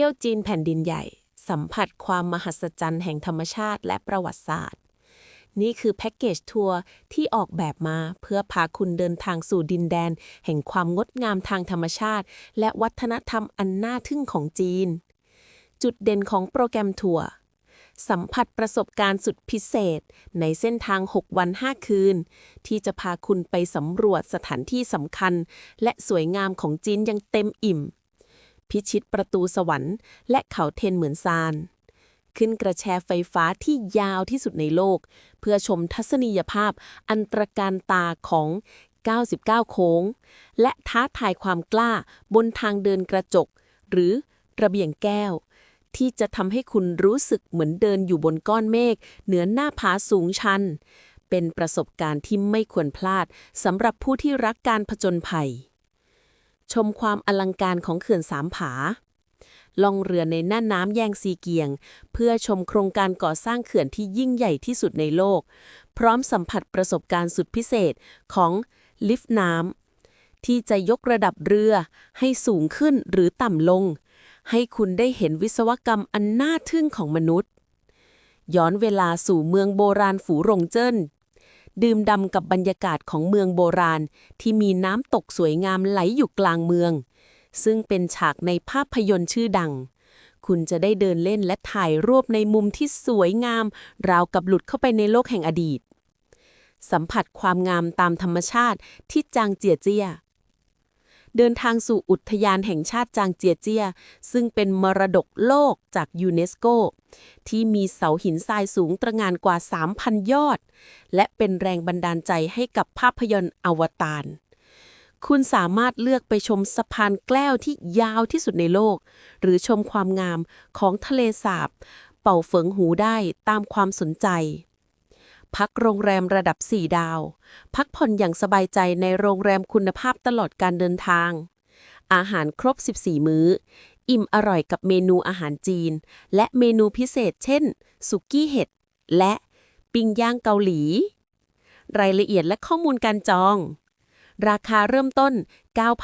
ที่ยวจีนแผ่นดินใหญ่ สัมผัสความมหัศจรรย์แห่งธรรมชาติและประวัติศาสตร์ นี่คือแพ็กเกจทัวร์ที่ออกแบบมาเพื่อพาคุณเดินทางสู่ดินแดน แห่งความงดงามทางธรรมชาติ และวัฒนธรรมอันน่าทึ่งของจีน จุดเด่นของโปรแกรมทัวร์สัมผัสประสบการณ์สุดพิเศษ ในเส้นทาง 6 วัน 5 คืน ที่จะพาคุณไปสำรวจสถานที่สำคัญ และสวยงามของจีนอยังเต็มอิ่ม พิชิตประตูสวรรค์ และเขาเทนเหมือนซาน ขึ้นกระแชไฟฟ้าที่ยาวที่สุดในโลก เพื่อชมทัศนียภาพอันตรการตาของ 99 โค้ง และท้าทายความกล้าบนทางเดินกระจก หรือระเบียงแก้ว ที่จะทำให้คุณรู้สึกเหมือนเดินอยู่บนก้อนเมฆเหนือหน้าผาสูงชัน เป็นประสบการณ์ที่ไม่ควรพลาดสำหรับผู้ที่รักการผจญภัย ชมความอลังการของเขื่อนสามผา ล่องเรือในน่านน้ำแยงซีเกียง เพื่อชมโครงการก่อสร้างเขื่อนที่ยิ่งใหญ่ที่สุดในโลก พร้อมสัมผัสประสบการณ์สุดพิเศษของลิฟต์น้ำที่จะยกระดับเรือให้สูงขึ้นหรือต่ำลง ให้คุณได้เห็นวิศวกรรมอันน่าทึ่งของมนุษย์ ย้อนเวลาสู่เมืองโบราณฝูหลงเจิ้น ดื่มด่ำกับบรรยากาศของเมืองโบราณ ที่มีน้ำตกสวยงามไหลอยู่กลางเมือง ซึ่งเป็นฉากในภาพยนตร์ชื่อดัง คุณจะได้เดินเล่นและถ่ายรูปในมุมที่สวยงาม ราวกับหลุดเข้าไปในโลกแห่งอดีต สัมผัสความงามตามธรรมชาติที่จางเจียเจี้ย เดินทางสู่อุทยานแห่งชาติจางเจียเจีย ซึ่งเป็นมรดกโลกจากยูเนสโก ที่มีเสาหินทรายสูงตระหงานกว่า 3,000 ยอด และเป็นแรงบันดาลใจให้กับภาพยนตร์อวตารคุณสามารถเลือกไปชมสะพานแก้วที่ยาวที่สุดในโลก หรือชมความงามของทะเลสาบ เป่าเฟิงหูได้ตามความสนใจ พักโรงแรมระดับ 4 ดาว พักผ่อนอย่างสบายใจในโรงแรมคุณภาพตลอดการเดินทาง อาหารครบ 14 มื้อ อิ่มอร่อยกับเมนูอาหารจีน และเมนูพิเศษ เช่น สุกี้เห็ด และปิ้งย่างเกาหลี รายละเอียดและข้อมูลการจอง ราคาเริ่มต้น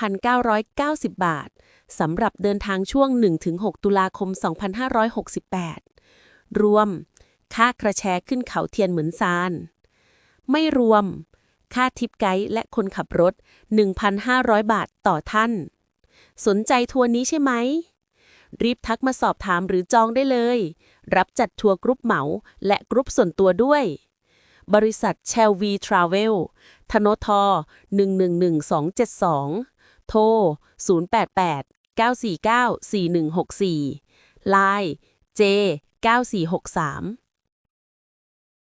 9,990 บาทสำหรับเดินทางช่วง 1-6 ตุลาคม 2568 รวม ค่ากระแชขึ้นเขาเทียนเหมือนซาน ไม่รวม ค่าทิปไกด์และคนขับรถ 1,500 บาทต่อท่าน สนใจทัวร์นี้ใช่ไหม รีบทักมาสอบถามหรือจองได้เลย รับจัดทัวร์กรุ๊ปเหมาและกรุ๊ปส่วนตัวด้วย บริษัทเชลวีทราเวลธนท111272 โทร 088 949 4164 Line J 9463